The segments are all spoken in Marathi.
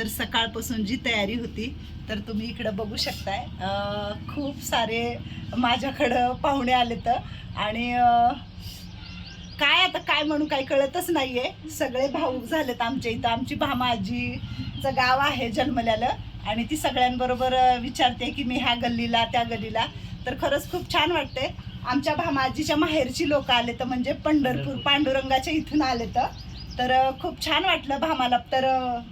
तर सकाळपासून जी तयारी होती तर तुम्ही इकडं बघू शकताय. खूप सारे माझ्याकडं पाहुणे आले तर. आणि काय आता काय म्हणू काही कळतच नाहीये. सगळे भाऊक झालेत आमच्या इथं. आमची भामाजीचं गाव आहे जन्मल्यालं. आणि ती सगळ्यांबरोबर विचारते की मी ह्या गल्लीला त्या गल्लीला. तर खरंच खूप छान वाटते आमच्या भामाजीच्या माहेरची लोक आले तर म्हणजे पंढरपूर. पांडुरंगाच्या इथून आले तर. तर खूप छान वाटलं भामाला. तर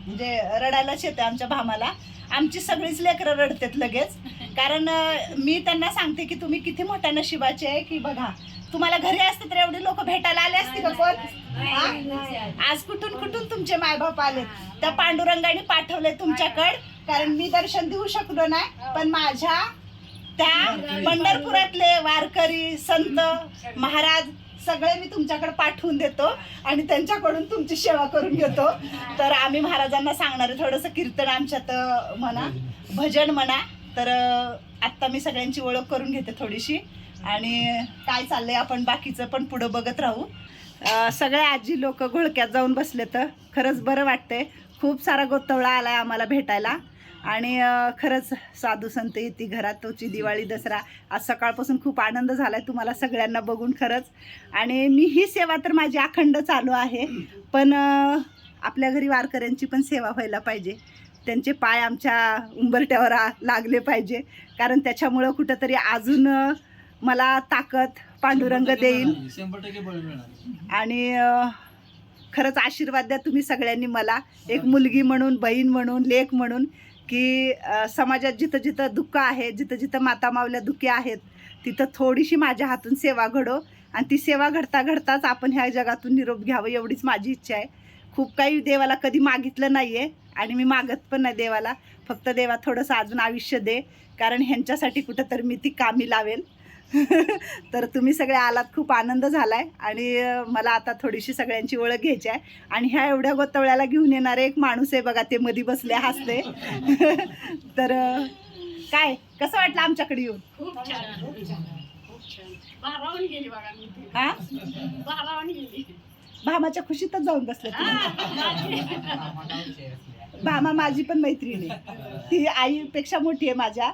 म्हणजे रडायलाच येते आमच्या भामाला. आमची सगळीच लेकरं रडतात लगेच. कारण मी त्यांना सांगते की तुम्ही किती मोठ्या नशिबाचे आहे की बघा तुम्हाला घरी असते तर एवढे लोक भेटायला आले असते का कोण? आज कुठून कुठून तुमचे मायबाप आले? त्या पांडुरंगाने पाठवले तुमच्याकड. कारण मी दर्शन देऊ शकलो नाही. पण माझ्या त्या पंढरपुरातले वारकरी संत महाराज सगळे मी तुमच्याकडे पाठवून देतो आणि त्यांच्याकडून तुमची सेवा करून घेतो. तर आम्ही महाराजांना सांगणार आहे थोडंसं कीर्तन आमच्यात म्हणा भजन म्हणा. तर आत्ता मी सगळ्यांची ओळख करून घेते थोडीशी. आणि काय चाललंय आपण बाकीचं पण पुढं बघत राहू. सगळे आजी लोक घोळक्यात जाऊन बसले तर खरंच बरं वाटतंय. खूप सारा गोतवळा आलाय आम्हाला भेटायला. आणि खरंच साधू संत येते घरात तोची दिवाळी दसरा आज सकाळपासून खूप आनंद झालाय तुम्हाला सगळ्यांना बघून खरंच. आणि मी ही सेवा तर माझी अखंड चालू आहे पण आपल्या घरी वारकऱ्यांची पण सेवा व्हायला पाहिजे. त्यांचे पाय आमच्या उंबरट्यावर लागले पाहिजे. कारण त्याच्यामुळं कुठंतरी अजून मला ताकद पांडुरंग देईल. आणि खरंच आशीर्वाद द्या तुम्ही सगळ्यांनी मला. एक मुलगी म्हणून बहीण म्हणून लेख म्हणून. की समाजात जिथं जिथं दुःख आहे जिथं जिथं माता मावल्या दुःखी आहेत तिथं थोडीशी माझ्या हातून सेवा घडो. आणि ती सेवा घडता घडताच आपण ह्या जगातून निरोप घ्यावं एवढीच माझी इच्छा आहे. खूप काही देवाला कधी मागितलं नाही आहे आणि मी मागत पण नाही देवाला. फक्त देवा थोडंसं अजून आयुष्य दे. कारण ह्यांच्यासाठी कुठंतरी मी ती कामी लावेल. तर तुम्ही सगळे आलात खूप आनंद झालाय. आणि अं, मला आता थोडीशी सगळ्यांची ओळख घ्यायची आहे. आणि ह्या एवढ्या गोतवळ्याला घेऊन येणारे एक माणूस आहे बघा ते मधी बसले हसते तर काय कसं वाटलं आमच्याकडे येऊन? खूप छान. खूप छान. खूप छान. बारावून गेली बघा मी ती. हा? बारावून गेली. भामाच्या खुशीतच जाऊन बसले तुम्ही. भामा माझी पण मैत्रीण आहे. ती आईपेक्षा मोठी आहे माझ्या.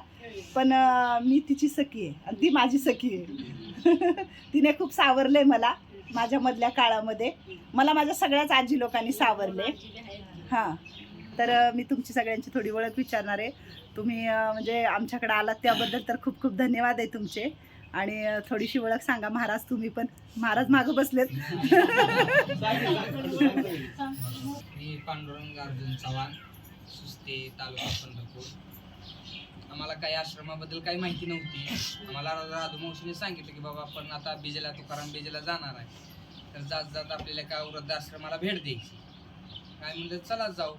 पण मी तिची सखी आहे आणि ती माझी सखी आहे. तिने खूप सावरले मला माझ्या मधल्या काळामध्ये. मला माझ्या सगळ्याच आजी लोकांनी सावरले हां. तर मी तुमची सगळ्यांची थोडी ओळख विचारणार आहे. तुम्ही म्हणजे आमच्याकडे आलात त्याबद्दल तर खूप खूप धन्यवाद आहे तुमचे. आणि थोडीशी ओळख सांगा. महाराज तुम्ही पण. महाराज मागं बसलेत. मी पांडुरंग अर्जुन चव्हाण सुस्ते तालुका पंढरपूर. आम्हाला काही आश्रमाबद्दल काही माहिती नव्हती. आम्हाला राधू सांगितलं की बाबा आपण आता बिजेला तुकाराम बिजेला जाणार आहे. तर जात जात आपल्याला एका वृद्धाश्रमाला भेट द्यायची. काय म्हणजे चला जाऊ.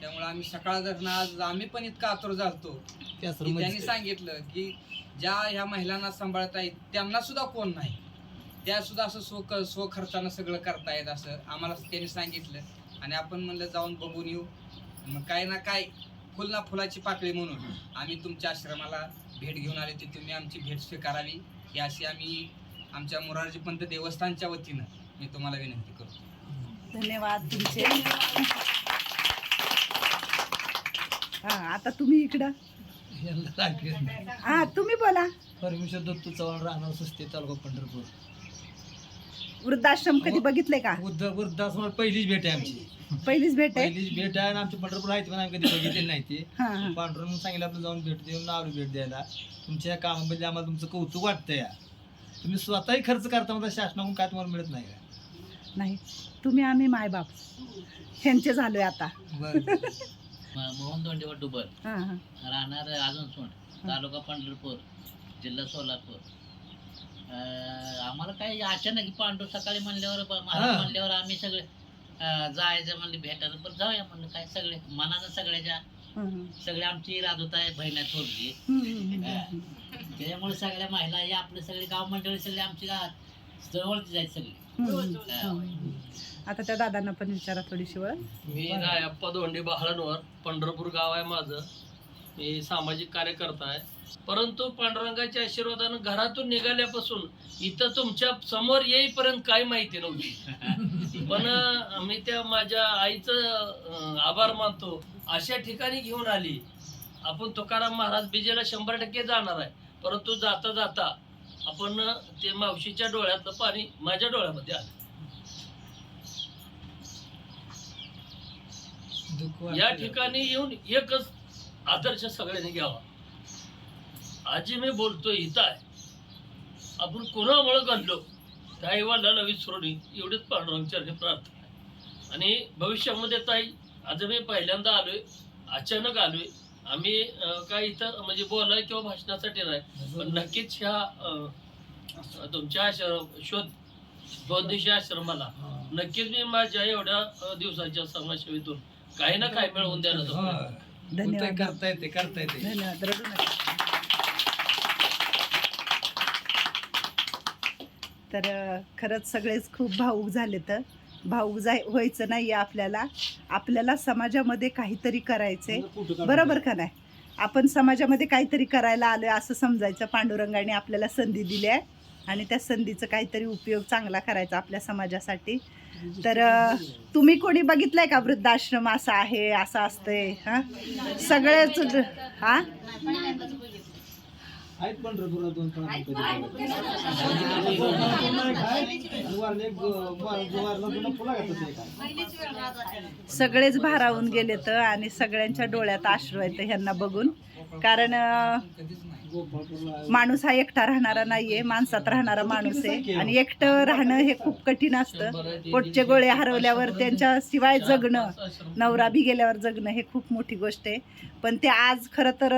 त्यामुळे आम्ही सकाळ धरणं आज आम्ही पण इतका आतुर झालतो. की त्यांनी सांगितलं की ज्या ह्या महिलांना सांभाळता येत त्यांना सुद्धा कोण नाही. त्या सुद्धा असं स्व स्व खर्चानं सगळं करतायत असं आम्हाला त्यांनी सांगितलं. आणि आपण म्हणलं जाऊन बघून येऊ. मग काय ना काय फुल ना फुलाची पाकळी म्हणून आम्ही तुमच्या आश्रमाला भेट घेऊन आले. की तुम्ही आमची भेट स्वीकारावी. ही अशी आम्ही आमच्या मोरारजी पंत देवस्थानच्या वतीनं मी तुम्हाला विनंती करतो. धन्यवाद तुमचे. हा आता तुम्ही इकडं. हा तुम्ही बोला. परमेश्वर दत्तू चव्हाण राहणार सुस्ते तालुका पंढरपूर. वृद्धाश्रम कधी बघितले का? वृद्ध वृद्धाश्रमात पहिलीच भेट आहे आमची. पहिलीच भेट आहे? पहिलीच भेट आहे आणि आमची पंढरपूर आहे पण आम्ही कधी बघितलेली नाही ती. हा हा. पांडुरंग सांगितलं आपलं जाऊन भेट देऊन नाव भेट द्यायला. तुमच्या या कामाबद्दल आम्हाला तुमचं कौतुक वाटतं या. तुम्ही स्वतःही खर्च करता म्हणजे शासनाकडून काय तुम्हाला मिळत नाही का? नाही. तुम्ही आम्ही मायबाप. ह्यांचे झालोय आता. बरं. मोहन दोंडे डुबर हा हा राहणार आजनसोंड तालुका पंढरपूर जिल्हा सोलापूर अं, आम्हाला काही अचानक पांडू सकाळी म्हणल्यावर ब- महाराज हा. म्हणल्यावर आम्ही सगळे अं, जायचं म्हणले भेटायला पण जाऊया म्हणलं काय सगळे मनानं सगळ्याच्या हं, हं. सगळे आमची राधुता आहे बहिण आहे थोरली हं, हं, हं, हं. त्याच्यामुळे सगळ्या महिला या आपले सगळे गाव मंडळी सगळे आमची गा- जवळची जायची सगळी. आता त्या दादांना पण विचारा थोडीशी ओळख मी रायप्पा दोंडे बहाळनवर पंढरपूर गाव आहे माझं. मी सामाजिक कार्यकर्ता आहे परंतु पांडुरंगाच्या आशीर्वादानं घरातून निघाल्यापासून इथं तुमच्यासमोर येईपर्यंत काही माहिती नव्हती. पण अं, मी त्या माझ्या आईचं अं, आभार मानतो. अशा ठिकाणी घेऊन आली. आपण तुकाराम महाराज बिजेला शंभर टक्के जाणार आहे. परंतु जाता जाता आपण ते मावशीच्या डोळ्यातलं पाणी माझ्या डोळ्यामध्ये आलं. या. ठिकाणी येऊन एकच आदर्श सगळ्यांनी घ्यावा. आजी मी बोलतोय इथं आहे. आपण कोणामुळे घडलो त्या आईवडिलाला विसरून एवढीच पांडुरंगचरणी प्रार्थना. आणि भविष्यामध्ये ताई आज मी पहिल्यांदा आलोय अचानक आलोय. आम्ही काय इथं म्हणजे बोलाय किंवा भाषणासाठी नाही पण नक्कीच ह्या तुमच्या आश्रम शोध बौद्धिशी आश्रमाला. नक्कीच मी माझ्या एवढ्या दिवसाच्या समाजसेवेतून काही ना काही मिळवून धन्यवाद. करता येते करता येते धन्यवाद. तर खरंच सगळेच खूप भाऊक झाले तर भाऊक जाय व्हायचं नाही आपल्याला. आपल्याला समाजामध्ये काहीतरी करायचंय. बरोबर का नाही? आपण समाजामध्ये काहीतरी करायला आलोय असं समजायचं. पांडुरंगाने आपल्याला संधी दिली आहे. आणि त्या संधीचा काहीतरी उपयोग चांगला करायचा आपल्या समाजासाठी. तर तुम्ही कोणी बघितलंय का वृद्धाश्रम असा आहे असं असतंय? हा? सगळेच हा? आहेत पंढरपुरात दोन पण. सगळेच भारावून गेले तर आणि सगळ्यांच्या डोळ्यात अश्रू आहेत ह्यांना बघून. कारण माणूस हा एकटा राहणारा नाहीये माणसात राहणारा माणूस आहे. आणि एकटं राहणं हे खूप कठीण असतं. पोटचे गोळे हरवल्यावर त्यांच्या शिवाय जगणं नवरा बी गेल्यावर जगणं हे खूप मोठी गोष्ट आहे. पण ते आज खरं तर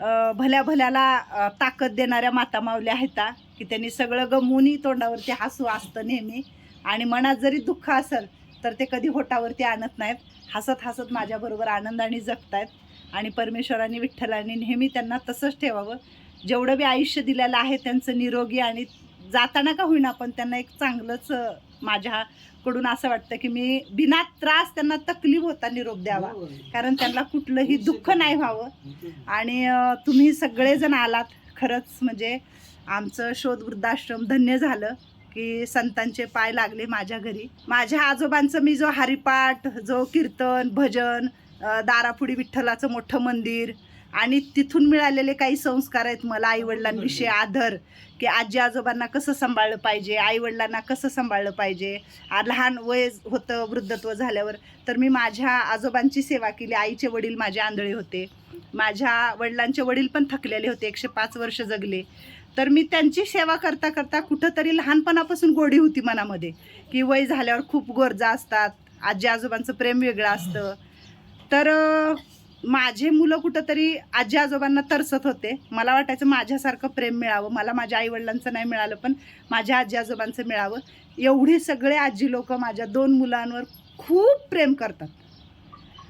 भल्या भल्याला ताकद देणाऱ्या माता मावल्या आहेत की त्यांनी सगळं गमवूनही तोंडावरती हसू असतं नेहमी. आणि मनात जरी दुःख असेल तर ते कधी होटावरती आणत नाहीत. हसत हसत माझ्याबरोबर आनंदाने जगतायत. आणि परमेश्वराने विठ्ठलाने नेहमी त्यांना तसंच ठेवावं. जेवढं बी आयुष्य दिलेलं आहे त्यांचं निरोगी आणि जाताना का होईना पण त्यांना एक चांगलंच माझ्याकडून असं वाटतं की मी बिना त्रास त्यांना तकलीफ होता निरोप द्यावा. कारण त्यांना कुठलंही दुःख नाही व्हावं. आणि तुम्ही सगळेजण आलात. खरंच म्हणजे आमचं शोध वृद्धाश्रम धन्य झालं की संतांचे पाय लागले माझ्या घरी. माझ्या आजोबांचं मी जो हरिपाठ जो कीर्तन भजन दारापुडी विठ्ठलाचं मोठं मंदिर आणि तिथून मिळालेले काही संस्कार आहेत मला आईवडिलांविषयी आदर की आजी आजोबांना कसं सांभाळलं पाहिजे आईवडिलांना कसं सांभाळलं पाहिजे आ- लहान वय होतं वृद्धत्व झाल्यावर. तर मी माझ्या आजोबांची सेवा केली आईचे वडील माझे आंधळे होते. माझ्या वडिलांचे वडील पण थकलेले होते एकशे पाच वर्ष जगले. तर मी त्यांची सेवा करता करता कुठंतरी लहानपणापासून गोडी होती मनामध्ये की वय झाल्यावर खूप गरजा असतात आजी आजोबांचं प्रेम वेगळं असतं. तर माझे मुलं कुठंतरी आजी आजोबांना तरसत होते. मला वाटायचं माझ्यासारखं प्रेम मिळावं. मला माझ्या आईवडिलांचं नाही मिळालं पण माझ्या आजी आजोबांचं मिळावं. एवढे सगळे आजी लोक माझ्या दोन मुलांवर खूप प्रेम करतात.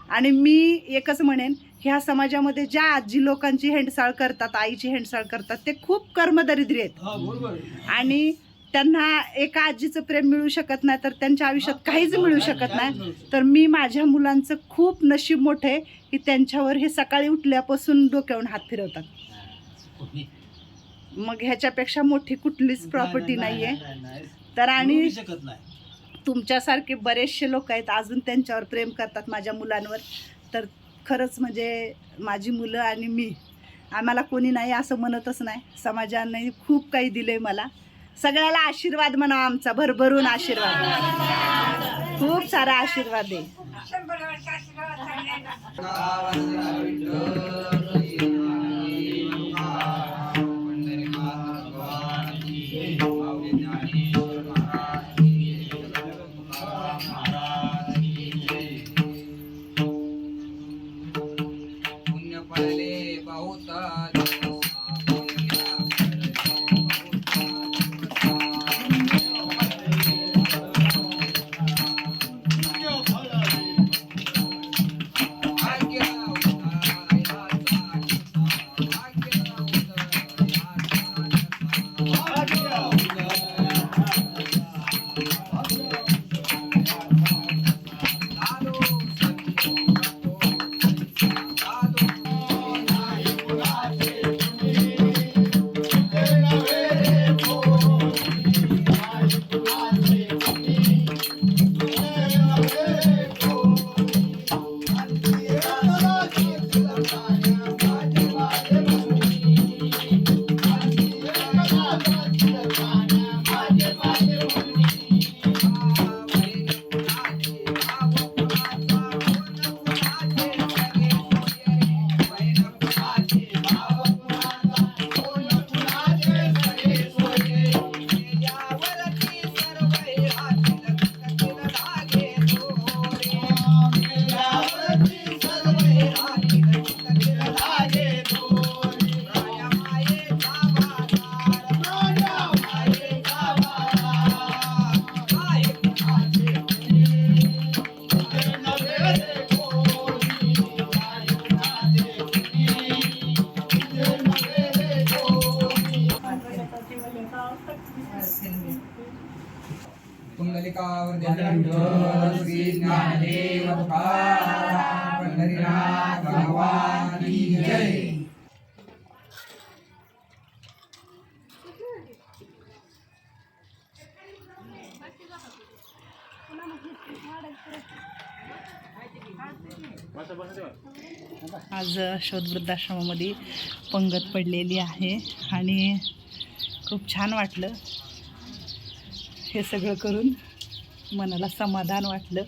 आणि मी एकच म्हणेन ह्या समाजामध्ये ज्या आजी लोकांची हेंडसाळ करतात आईची हेंडसाळ करतात ते खूप कर्मदरिद्री आहेत. हा. आणि त्यांना एका आजीचं प्रेम मिळू शकत नाही तर त्यांच्या आयुष्यात काहीच मिळू शकत नाही. तर मी माझ्या मुलांचं खूप नशीब मोठं आहे की त्यांच्यावर हे सकाळी उठल्यापासून डोक्यावरून हात फिरवतात. मग ह्याच्यापेक्षा मोठी कुठलीच प्रॉपर्टी नाही आहे. तर आणि तुमच्यासारखे बरेचसे लोक आहेत अजून त्यांच्यावर प्रेम करतात माझ्या मुलांवर. तर खरंच म्हणजे माझी मुलं आणि मी आम्हाला कोणी नाही असं म्हणतच नाही. समाजाने खूप काही दिलंय मला. सगळ्याला आशीर्वाद म्हणा आमचा भरभरून आशीर्वाद. खूप सारा आशीर्वाद आहे. आज शोधवृद्धाश्रमामध्ये पंगत पडलेली आहे आणि खूप छान वाटलं हे सगळं करून मनाला समाधान वाटलं.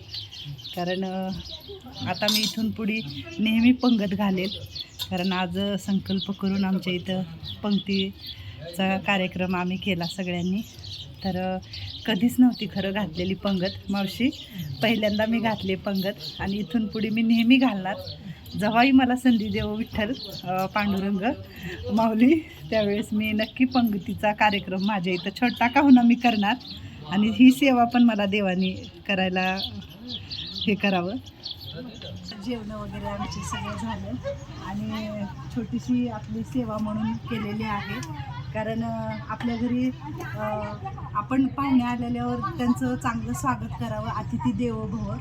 कारण आता मी इथून पुढे नेहमी पंगत घालेल. कारण आज संकल्प करून आमच्या इथं पंक्तीचा कार्यक्रम आम्ही केला सगळ्यांनी. तर कधीच नव्हती खरं घातलेली पंगत. मावशी पहिल्यांदा मी घातले पंगत आणि इथून पुढे मी नेहमी घालणार. जेव्हाही मला संधी देव विठ्ठल पांडुरंग माऊली. त्यावेळेस मी नक्की पंगतीचा कार्यक्रम माझ्या इथं छोटा का होणं मी करणार. आणि ही सेवा पण मला देवानी करायला हे करावं. जेवणं वगैरे आमचे सगळं झालं. आणि छोटीशी आपली सेवा म्हणून केलेली आहे. कारण आपल्या घरी आपण पाहुणे आलेल्यावर त्यांचं चांगलं स्वागत करावं अतिथी देवो भव.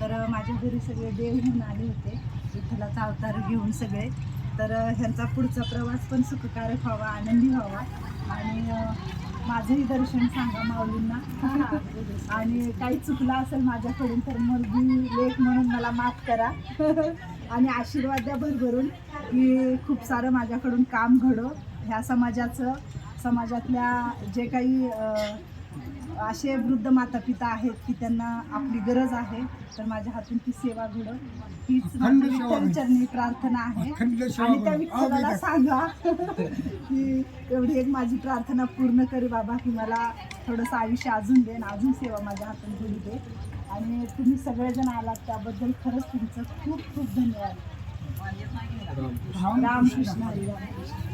तर माझ्या घरी सगळे देव घेऊन आले होते. विठ्ठलाचा अवतार घेऊन सगळे. तर ह्यांचा पुढचा प्रवास पण सुखकारक व्हावा आनंदी व्हावा. आणि माझंही दर्शन सांगा माऊलींना. आणि काही चुकलं असेल माझ्याकडून तर मुलगी लेख म्हणून मला माफ करा. आणि आशीर्वाद द्या भरभरून की खूप सारं माझ्याकडून काम घडो. ह्या समाजाचं समाजातल्या जे काही असे वृद्ध माता पिता आहेत की त्यांना आपली गरज आहे तर माझ्या हातून ती सेवा घडो. हीच विठ्ठलचरणी प्रार्थना आहे. आणि त्या विठ्ठलाला सांगा की एवढी एक माझी प्रार्थना पूर्ण करी बाबा की मला थोडंसं आयुष्य अजून दे आणि अजून सेवा माझ्या हातून घडू दे. आणि तुम्ही सगळेजण आलात त्याबद्दल खरंच तुमचं खूप खूप धन्यवाद. रामकृष्ण हरी रामकृष्ण